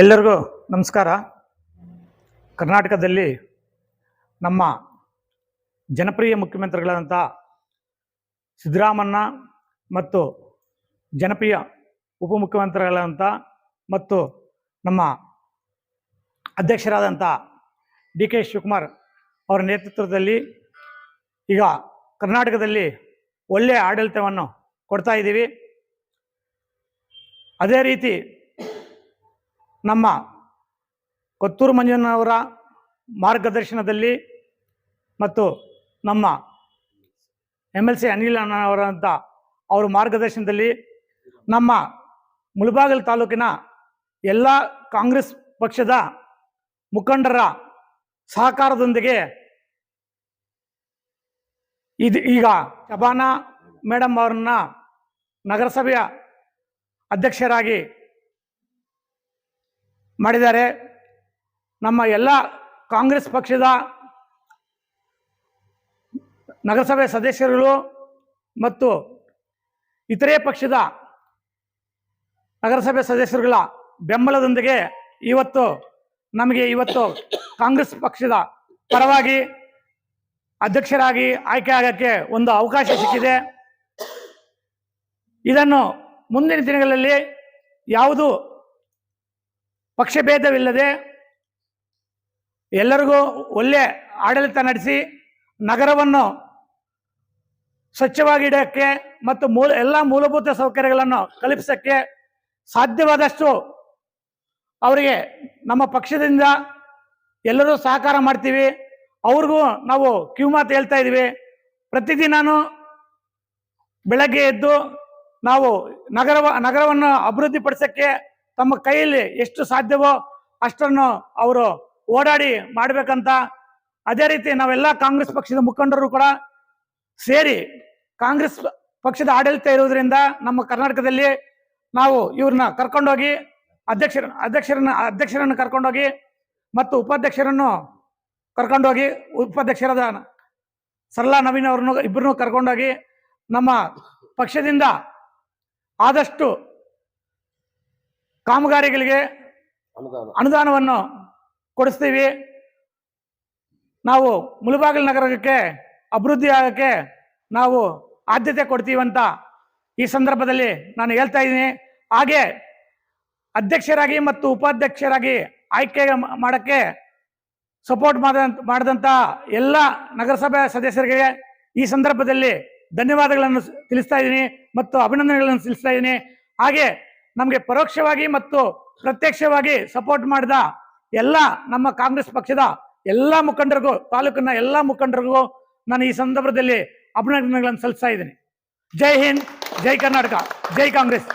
ಎಲ್ಲರಿಗೂ ನಮಸ್ಕಾರ. ಕರ್ನಾಟಕದಲ್ಲಿ ನಮ್ಮ ಜನಪ್ರಿಯ ಮುಖ್ಯಮಂತ್ರಿಗಳಾದಂಥ ಸಿದ್ದರಾಮಣ್ಣ ಮತ್ತು ಜನಪ್ರಿಯ ಉಪಮುಖ್ಯಮಂತ್ರಿಗಳಾದಂಥ ಮತ್ತು ನಮ್ಮ ಅಧ್ಯಕ್ಷರಾದಂಥ ಡಿ ಕೆ ಶಿವಕುಮಾರ್ ಅವರ ನೇತೃತ್ವದಲ್ಲಿ ಈಗ ಕರ್ನಾಟಕದಲ್ಲಿ ಒಳ್ಳೆಯ ಆಡಳಿತವನ್ನು ಕೊಡ್ತಾ ಇದ್ದೀವಿ. ಅದೇ ರೀತಿ ನಮ್ಮ ಕೊತ್ತೂರು ಮಂಜುನವರ ಮಾರ್ಗದರ್ಶನದಲ್ಲಿ ಮತ್ತು ನಮ್ಮ ಎಂ ಎಲ್ ಸಿ ಅನಿಲ್ ಅಣ್ಣವರಂಥ ಅವರ ಮಾರ್ಗದರ್ಶನದಲ್ಲಿ ನಮ್ಮ ಮುಳಬಾಗಲ್ ತಾಲೂಕಿನ ಎಲ್ಲ ಕಾಂಗ್ರೆಸ್ ಪಕ್ಷದ ಮುಖಂಡರ ಸಹಕಾರದೊಂದಿಗೆ ಇದು ಈಗ ಶಬಾನಾ ಮೇಡಮ್ ಅವರನ್ನ ನಗರಸಭೆಯ ಅಧ್ಯಕ್ಷರಾಗಿ ಮಾಡಿದ್ದಾರೆ. ನಮ್ಮ ಎಲ್ಲ ಕಾಂಗ್ರೆಸ್ ಪಕ್ಷದ ನಗರಸಭೆ ಸದಸ್ಯರುಗಳು ಮತ್ತು ಇತರೆ ಪಕ್ಷದ ನಗರಸಭೆ ಸದಸ್ಯರುಗಳ ಬೆಂಬಲದೊಂದಿಗೆ ಇವತ್ತು ನಮಗೆ ಇವತ್ತು ಕಾಂಗ್ರೆಸ್ ಪಕ್ಷದ ಪರವಾಗಿ ಅಧ್ಯಕ್ಷರಾಗಿ ಆಯ್ಕೆ ಆಗೋಕ್ಕೆ ಒಂದು ಅವಕಾಶ ಸಿಕ್ಕಿದೆ. ಇದನ್ನು ಮುಂದಿನ ದಿನಗಳಲ್ಲಿ ಯಾವುದು ಪಕ್ಷಭೇದವಿಲ್ಲದೆ ಎಲ್ಲರಿಗೂ ಒಳ್ಳೆ ಆಡಳಿತ ನಡೆಸಿ ನಗರವನ್ನು ಸ್ವಚ್ಛವಾಗಿಡೋಕ್ಕೆ ಮತ್ತು ಮೂಲ, ಎಲ್ಲ ಮೂಲಭೂತ ಸೌಕರ್ಯಗಳನ್ನು ಕಲ್ಪಿಸೋಕ್ಕೆ ಸಾಧ್ಯವಾದಷ್ಟು ಅವರಿಗೆ ನಮ್ಮ ಪಕ್ಷದಿಂದ ಎಲ್ಲರೂ ಸಹಕಾರ ಮಾಡ್ತೀವಿ. ಅವ್ರಿಗೂ ನಾವು ಕಿವಿಮಾತು ಹೇಳ್ತಾ ಇದ್ದೀವಿ. ಪ್ರತಿದಿನೂ ಬೆಳಗ್ಗೆ ಎದ್ದು ನಾವು ನಗರವ, ನಗರವನ್ನು ಅಭಿವೃದ್ಧಿಪಡಿಸೋಕ್ಕೆ ತಮ್ಮ ಕೈಯಲ್ಲಿ ಎಷ್ಟು ಸಾಧ್ಯವೋ ಅಷ್ಟನ್ನು ಅವರು ಓಡಾಡಿ ಮಾಡಬೇಕಂತ ಅದೇ ರೀತಿ ನಾವೆಲ್ಲ ಕಾಂಗ್ರೆಸ್ ಪಕ್ಷದ ಮುಖಂಡರು ಕೂಡ ಸೇರಿ ಕಾಂಗ್ರೆಸ್ ಪಕ್ಷದ ಆಡಳಿತ ಇರುವುದರಿಂದ ನಮ್ಮ ಕರ್ನಾಟಕದಲ್ಲಿ ನಾವು ಇವ್ರನ್ನ ಕರ್ಕೊಂಡೋಗಿ ಅಧ್ಯಕ್ಷರ, ಅಧ್ಯಕ್ಷರನ್ನ, ಅಧ್ಯಕ್ಷರನ್ನು ಕರ್ಕೊಂಡೋಗಿ ಮತ್ತು ಉಪಾಧ್ಯಕ್ಷರನ್ನು ಕರ್ಕೊಂಡೋಗಿ ಉಪಾಧ್ಯಕ್ಷರಾದ ಸರಳಾ ನವೀನ್ ಅವ್ರನ್ನು ಇಬ್ಬರನ್ನೂ ಕರ್ಕೊಂಡೋಗಿ ನಮ್ಮ ಪಕ್ಷದಿಂದ ಆದಷ್ಟು ಕಾಮಗಾರಿಗಳಿಗೆ ಅನುದಾನವನ್ನು ಕೊಡಿಸ್ತೀವಿ. ನಾವು ಮುಳುಬಾಗಿಲು ನಗರಕ್ಕೆ ಅಭಿವೃದ್ಧಿ ಆಗೋಕ್ಕೆ ನಾವು ಆದ್ಯತೆ ಕೊಡ್ತೀವಿ ಅಂತ ಈ ಸಂದರ್ಭದಲ್ಲಿ ನಾನು ಹೇಳ್ತಾ ಇದ್ದೀನಿ. ಹಾಗೆ ಅಧ್ಯಕ್ಷರಾಗಿ ಮತ್ತು ಉಪಾಧ್ಯಕ್ಷರಾಗಿ ಆಯ್ಕೆ ಮಾಡೋಕ್ಕೆ ಸಪೋರ್ಟ್ ಮಾಡ ಮಾಡಿದಂಥ ಎಲ್ಲ ನಗರಸಭೆ ಸದಸ್ಯರಿಗೆ ಈ ಸಂದರ್ಭದಲ್ಲಿ ಧನ್ಯವಾದಗಳನ್ನು ತಿಳಿಸ್ತಾ ಇದ್ದೀನಿ ಮತ್ತು ಅಭಿನಂದನೆಗಳನ್ನು ತಿಳಿಸ್ತಾ ಇದ್ದೀನಿ. ಹಾಗೆ ನಮಗೆ ಪರೋಕ್ಷವಾಗಿ ಮತ್ತು ಪ್ರತ್ಯಕ್ಷವಾಗಿ ಸಪೋರ್ಟ್ ಮಾಡಿದ ಎಲ್ಲ ನಮ್ಮ ಕಾಂಗ್ರೆಸ್ ಪಕ್ಷದ ಎಲ್ಲ ಮುಖಂಡರಿಗೂ, ತಾಲೂಕಿನ ಎಲ್ಲ ಮುಖಂಡರಿಗೂ ನಾನು ಈ ಸಂದರ್ಭದಲ್ಲಿ ಅಭಿನಂದನೆಗಳನ್ನು ಸಲ್ಲಿಸ್ತಾ ಇದ್ದೀನಿ. ಜೈ ಹಿಂದ್, ಜೈ ಕರ್ನಾಟಕ, ಜೈ ಕಾಂಗ್ರೆಸ್.